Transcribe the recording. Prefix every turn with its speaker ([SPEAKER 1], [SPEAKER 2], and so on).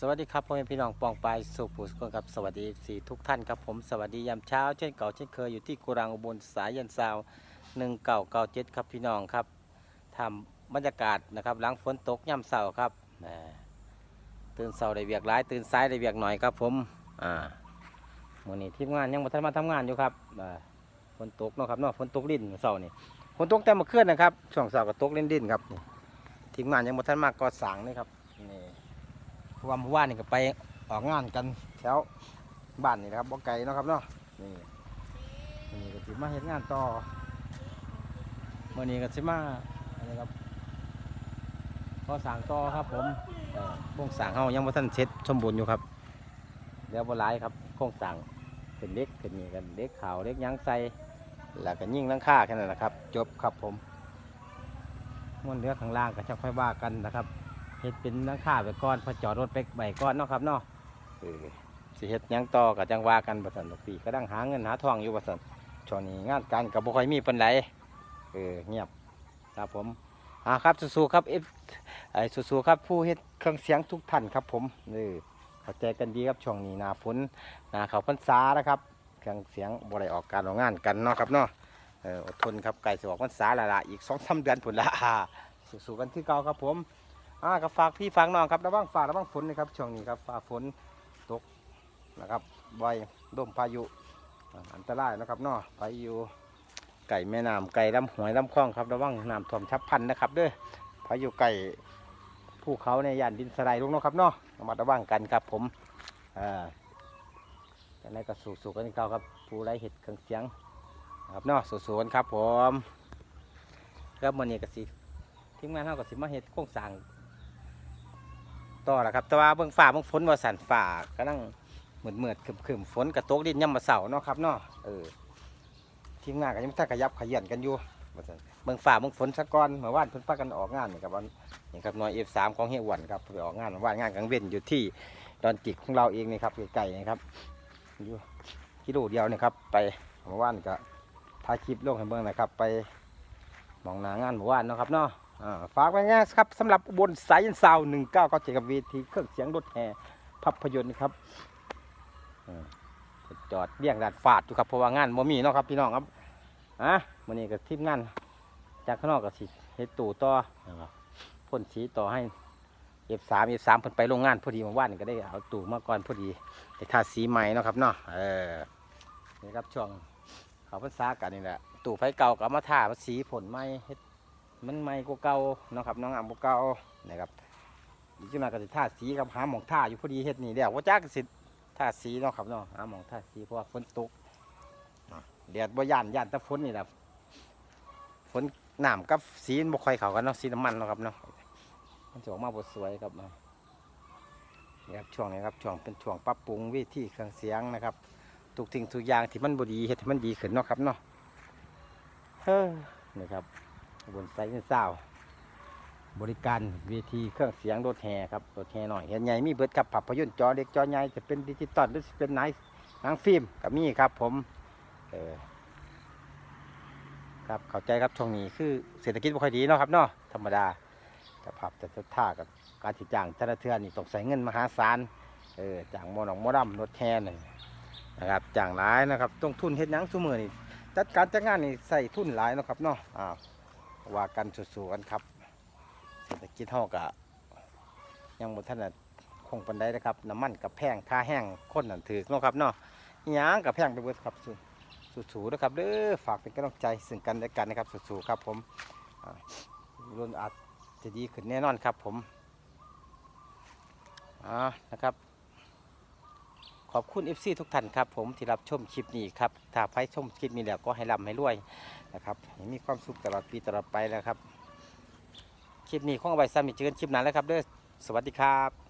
[SPEAKER 1] สวัสดีครับพ่อแม่พี่น้องปองปายสุขผู้สุขครับสวัสดีสี่ทุกท่านครับผมสวัสดียามเช้าเช่นเก่าเช่นเคยอยู่ที่กุรังอุบลสายยันซาวหนึ่งเก่าเก่าเจ็ดครับพี่น้องครับทำบรรยากาศนะครับหลังฝนตกย่ำเสาครับแหมตื่นเสาได้เวียกร้าย ตื่นสายได้เวียกหน่อยครับผมอ่าวันนี้ทีมงานยังมาทันมาทำงานอยู่ครับอ่าฝนตกเนาะครับเนาะฝนตกลิ้นเสานี่ฝนตกแต่เมื่อคืนนะครับช่วงเสาร์ก็ตกลิ้นดินครับนี่ทีมงานยังมาทันมาก่อสร้างนี่ครับ ว่าเมื่อวานนี่ก็ไปออกงานกันแถวบ้านนี่นะครับบ่ไกลเนาะครับเนาะนี่นี่ก็สิมาเฮ็ดงานต่อมื่อนี้ก็สิมาอะไรครับก็สั่งต่อครับผมโครงสร้างเฮายังบ่ทันเสร็จสมบูรณ์อยู่ครับเดี๋ยวบ่หลายครับโครงสร้างเป็นเล็กเป็นนี่กันเล็กขาวเล็กยังใสแล้วก็ยิ่งหลังคาแค่นั้นแหละครับ จบครับผมม้วนเรือข้างล่างก็จะค่อยว่ากันนะครับ เฮ็ดเป็นนังค่าไปก่อนพอจอดรถไปใบก่อนเนาะครับเนาะเออสิเฮ็ดหยังต่อกับจังว่ากันบ่ซั่นดอกพี่ก็ดังหาเงินหาทองอยู่บ่ซั่นช่วงนี้งานการก็บ่ค่อยมีปานใดเออเงียบครับผมอ่าครับสู้ๆครับเอฟไอ้สู้ๆครับผู้เฮ็ดเครื่องเสียงทุกท่านครับผมเออเข้าใจกันดีครับช่วงนี้หนาฝนหนาเข้าพรรษานะครับเครื่องเสียงบ่ได้ออกการออกงานกันเนาะครับเนาะเอออดทนครับใกล้สิออกพรรษาล้วล่ะอีก2-3เดือนพุ่นละสู้ๆกันคือเก่าครับผม อ่าก็ฝากพี่ฝากน้องครับระวังฟ้าระวังฝนนะครับช่วงนี้ครับฟ้าฝนตกนะครับใบร่มพายุอันตรายนะครับเนาะพายุไก่แม่น้ำไก่ลำหวยลำคลองครับระวังน้ำท่วมฉับพันนะครับเด้อพายุไก่ภูเขาในย่านดินสไลด์ลงเนาะครับเนาะระมัดระวังกันครับผมอ่าแต่ในก็สู้ๆกันเก่าครับผู้ไรเห็ดเครื่องเสียงครับเนาะสู้ๆกันครับผมครับวันนี้ก็สิทีมงานเฮาก็สิมาเฮ็ดโครงสร้าง ต่อละครับ แต่ว่าเบิ่งฟ้าเบิ่งฝนว่าสันฟ้ากำลังเหมืดๆครึมๆฝนก็ตกดินยามมื้อเช้าเนาะครับเนาะเออทีมงานก็ยังบ่ทันขยับขยันกันอยู่เบิ่งฟ้าเบิ่งฝนซะก่อนเมื่อวานเพิ่นพากันออกงานนี่ครับวันนี่ครับหน่วย F3 ของเฮียอ้วนครับไปออกงานเมื่อวานงานกลางเว้นอยู่ที่ดอนจิกของเราเองนี่ครับใกล้ๆนี่ครับอยู่กิโลเดียวนี่ครับไปเมื่อวานก็ถ่ายคลิปลงให้เบิ่งนะครับ ไปมองหน้างานเมื่อวานเนาะครับเนาะ ฝากไว้นะครับสำหรับบนสายยันซาวหนึ่งเก้าก็เจอกับเวทีเครื่องเสียงรถแห่ภาพยนตร์นะครับจอดเรียงดาดฟาดอยู่ครับเพราะว่างานบ่มีเนาะครับพี่น้องครับอะวันนี้ก็ทีมงานจากข้างนอกก็สิเฮ็ดตู่ต่อพ่นสีต่อให้เอฟสามเอฟสามเพิ่นไปโรงงานพอดีเมื่อวานก็ได้เอาตู่มาก่อนพอดีได้ทาสีใหม่เนาะครับเนาะเออนี่ครับช่วงเขาพรรษากันนี่แหละตู่ไฟเก่าก็มาทามาสีผลใหม่เฮ็ด มันใหม่กว่าเก่านะครับน้องอ่ำกว่าเก่านะครับอีกจังหน่อยก็สิทาสีครับหาหมองท่าอยู่พอดีเฮ็ดนี่แล้วว่าจักสิท่าสีเนาะครับเนาะหาหมองท่าสีเพราะว่าฝนตกแดดบ่ย่านย่านแต่ฝนนี่แหละฝนน้ำกับสีบ่ค่อยเข้ากันเนาะสีน้ำมันเนาะครับเนาะมันจะออกมาบ่สวยครับอะนี่ครับช่วงนี้ครับช่วงเป็นช่วงปรับปรุงวิธีเครื่องเสียงนะครับทุกสิ่งทุกอย่างที่มันบ่ดีเฮ็ดให้มันดีขึ้นเนาะครับเนาะเฮ้อนี่ครับ บนไซน์เศร้าบริการเวทีเครื่องเสียงรถแห่ครับรถแห่หน่อยเห็นใหญ่มีเบิดครับภาพยนต์จอเล็กจอใหญ่จะเป็นดิจิตอลหรือจะเป็นไหนหนังฟิล์มกับมีครับผมเออครับเข้าใจครับช่วงนี้คือเศรษฐกิจไม่ค่อยดีเนาะครับเนาะธรรมดาแต่ภาพแต่ท่ากับการติจ้างแต่ละเทือนนี่ต้องใส่เงินมหาศาลเออจ้างหมอหนองหมอดำรถแห่นี่นะครับจ้างหลายนะครับต้องทุนเฮ็ดยังซุมือนี่จัดการจัดงานนี่ใส่ทุนหลายเนาะครับเนาะอ้าว ว่ากันสู้ๆกันครับเศรษฐกิจเฮากะยังบ่ทันคงปานใดนะครับน้ำมันกับแพงค่าแห้งคนนั่นถือเนาะครับเนาะยังกับแพงไปเบิดครับสู้สู้ๆนะครับเด้อฝากเป็นกำลังใจซึ่งกันและกันนะครับสู้ๆครับผมรุ่นอาจจะดีขึ้นแน่นอนครับผมอ่านะครับ อบคุณ FC ทุกท่านครับผมที่รับชมคลิปนี้ครับถ้าใครชมคลิปนี้แล้วก็ให้ร่ำให้รวยนะครับให้มีความสุขตลอดปีตลอดไปแล้วครับ คลิปนี้ของเอาไว้ซ้ำอีกเจอกันคลิปหนั้นแล้วครับเด้อสวัสดีครับ